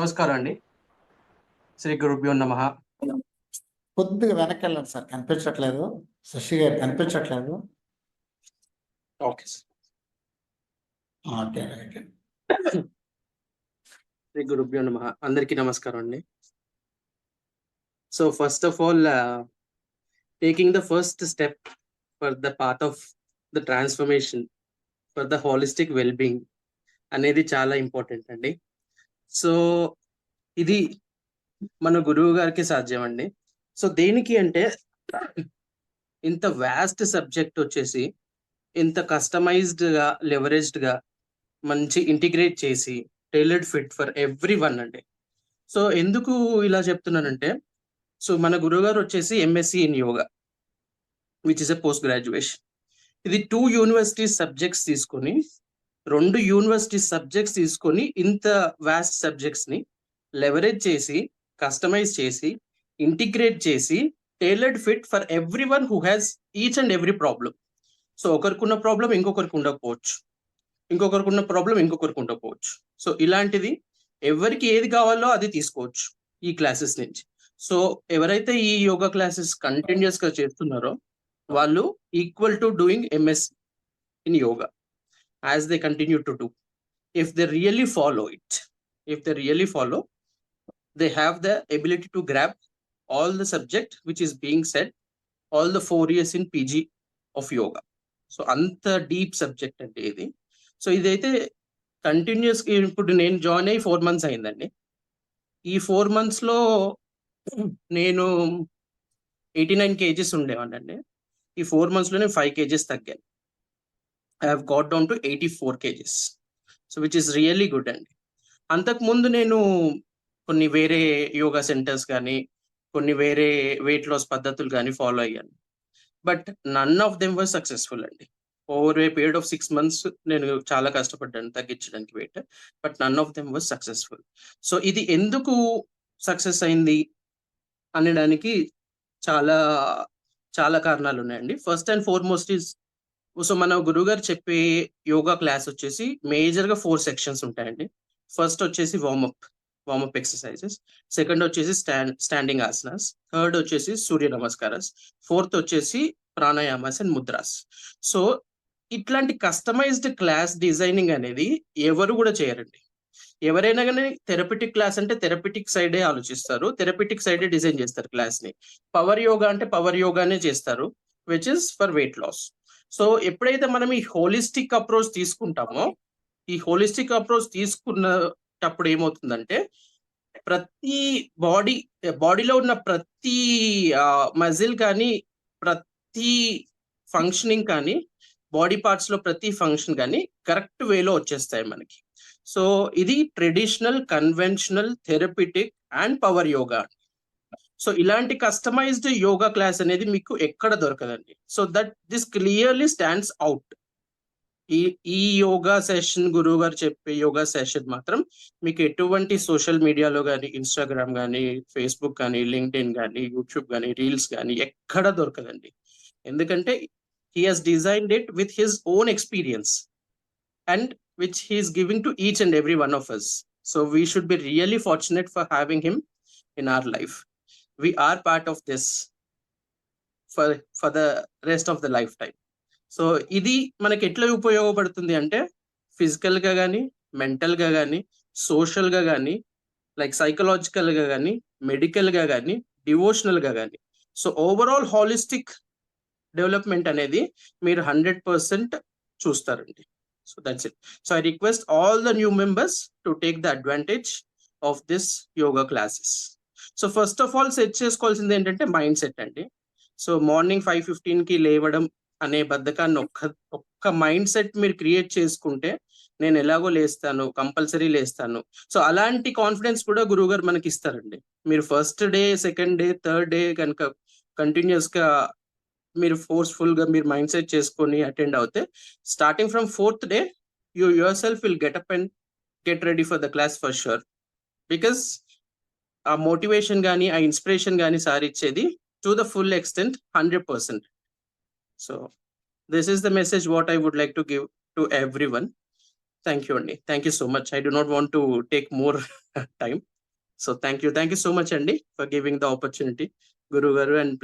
నమస్కారం అండి. శ్రీ గురుభ్యో నమ. కొద్దిగా వెనక్కి వెళ్ళండి సార్ కనిపించట్లేదు. శశి గారు కనిపించట్లేదు. Okay okay right. శ్రీ గురుభ్యో నమ. అందరికీ నమస్కారం అండి. So first of all taking the first step for the part of the transformation for the holistic wellbeing అనేది చాలా ఇంపార్టెంట్ అండి. సో ఇది మన గురువు గారికి సాధ్యం అండి సో దేనికి అంటే ఇంత వ్యాస్ట్ సబ్జెక్ట్ వచ్చేసి ఇంత కస్టమైజ్డ్గా లెవరేజ్డ్గా మంచి ఇంటిగ్రేట్ చేసి tailored fit for everyone అండి. సో ఎందుకు ఇలా చెప్తున్నానంటే సో మన గురుగారు వచ్చేసి MSc in yoga which is a post graduation ఇది టూ యూనివర్సిటీస్ సబ్జెక్ట్స్ తీసుకొని రెండు యూనివర్సిటీ సబ్జెక్ట్స్ తీసుకొని ఇంత వ్యాస్ట్ సబ్జెక్ట్స్ని లెవరేజ్ చేసి కస్టమైజ్ చేసి ఇంటిగ్రేట్ చేసి tailored fit for everyone who has each and every problem so ఒకరికి ఉన్న ప్రాబ్లం ఇంకొకరికి ఉండకపోవచ్చు. ఇంకొకరికి ఉన్న ప్రాబ్లం ఇంకొకరికి ఉండకపోవచ్చు. సో ఇలాంటిది ఎవరికి ఏది కావాలో అది తీసుకోవచ్చు ఈ క్లాసెస్ నుంచి. సో ఎవరైతే ఈ యోగా క్లాసెస్ కంటిన్యూస్గా చేస్తున్నారో వాళ్ళు equal to doing MS in yoga as they continue to do. If they really follow it if they really follow they have the ability to grasp all the subject which is being said, all the four years in PG of yoga so అంత deep subject అంటే ఇది. So ఇదైతే continuous ఇప్పుడు నేను join అయ్యి four months అయిందండి. ఈ four మంత్స్లో నేను ఎయిటీ నైన్ కేజెస్ ఉండేవాడిని ఈ ఫోర్ మంత్స్లో నేను five kgs తగ్గాను. I have got down to eighty four kgs so which is really good అండి అంతకు ముందు నేను కొన్ని వేరే యోగా సెంటర్స్ కానీ కొన్ని వేరే వెయిట్ లాస్ పద్ధతులు కానీ ఫాలో అయ్యాను. But none of them were successful అండి. Over a period of six months నేను చాలా కష్టపడ్డాను తగ్గించడానికి weight but none of them was successful so ఇది ఎందుకు సక్సెస్ అయింది అనడానికి చాలా చాలా కారణాలు ఉన్నాయండి. First and foremost is so మన గురువు గారు చెప్పే యోగా క్లాస్ వచ్చేసి మేజర్గా ఫోర్ సెక్షన్స్ ఉంటాయండి. ఫస్ట్ వచ్చేసి వార్మప్ వార్మప్ ఎక్సర్సైజెస్ సెకండ్ వచ్చేసి స్టాండ్ స్టాండింగ్ ఆసనాస్ థర్డ్ వచ్చేసి సూర్య నమస్కారాస్ ఫోర్త్ వచ్చేసి ప్రాణాయామాస్ అండ్ ముద్రాస్ సో ఇట్లాంటి కస్టమైజ్డ్ క్లాస్ డిజైనింగ్ అనేది ఎవరు కూడా చేయరండి. ఎవరైనా కానీ థెరపిటిక్ క్లాస్ అంటే థెరపిటిక్ సైడే ఆలోచిస్తారు. థెరపిటిక్ సైడే డిజైన్ చేస్తారు క్లాస్ని. పవర్ యోగా అంటే పవర్ యోగానే చేస్తారు which is for weight loss so ఎప్పుడైతే మనం ఈ హోలిస్టిక్ అప్రోచ్ తీసుకుంటామో ఈ హోలిస్టిక్ అప్రోచ్ తీసుకున్నప్పుడు ఏమవుతుందంటే ప్రతి బాడీ బాడీలో ఉన్న ప్రతి మజిల్ కానీ ప్రతి ఫంక్షనింగ్ కానీ బాడీ పార్ట్స్లో ప్రతి ఫంక్షన్ కానీ కరెక్ట్ వేలో వచ్చేస్తాయి మనకి. సో ఇది traditional conventional therapeutic and power yoga so ఇలాంటి కస్టమైజ్డ్ యోగా క్లాస్ అనేది మీకు ఎక్కడ దొరకదండి. So that this clearly stands out ఈ ఈ యోగా సెషన్ గురువు గారు చెప్పే యోగా సెషన్ మాత్రం మీకు ఎటువంటి సోషల్ మీడియాలో కానీ ఇన్స్టాగ్రామ్ కానీ ఫేస్బుక్ కానీ లింక్డ్ఇన్ కానీ యూట్యూబ్ కానీ రీల్స్ కానీ ఎక్కడ దొరకదండి. ఎందుకంటే he has designed it with his own experience and which he giving to each and every one of us so we should be really fortunate for having him in our life we are part of this for for the rest of the lifetime. So ఇది మనకి ఎట్లా ఉపయోగపడుతుంది అంటే ఫిజికల్గా కానీ మెంటల్గా కానీ సోషల్గా కానీ లైక్ సైకలాజికల్గా కానీ మెడికల్గా కానీ డివోషనల్గా కానీ సో ఓవరాల్ హాలిస్టిక్ డెవలప్మెంట్ అనేది మీరు హండ్రెడ్ పర్సెంట్ చూస్తారండి. So that's it so I request all the new members to take the advantage of this yoga classes so first of all set చేసుకోవాల్సింది ఏంటంటే మైండ్ సెట్ అండి. So morning five ఫిఫ్టీన్కి లేవడం అనే బద్ధకాన్ని ఒక్క ఒక్క మైండ్ సెట్ మీరు క్రియేట్ చేసుకుంటే నేను ఎలాగో లేస్తాను కంపల్సరీ లేస్తాను. సో అలాంటి కాన్ఫిడెన్స్ కూడా గురువు గారు మనకి ఇస్తారండి. మీరు first day second day third day కనుక కంటిన్యూస్గా మీరు ఫోర్స్ఫుల్గా మీరు మైండ్ సెట్ చేసుకొని అటెండ్ అవుతే starting from fourth day you yourself will get up and get ready for the class for sure because ఆ మోటివేషన్ కానీ ఆ ఇన్స్పిరేషన్ కానీ సార్ ఇచ్చేది to the full extent hundred percent. So this is the message what I would like to give to every one thank you అండి. Thank you so much. I do not want to take more time. So thank you. Thank you so much అండి for giving the opportunity. గురువు గారు and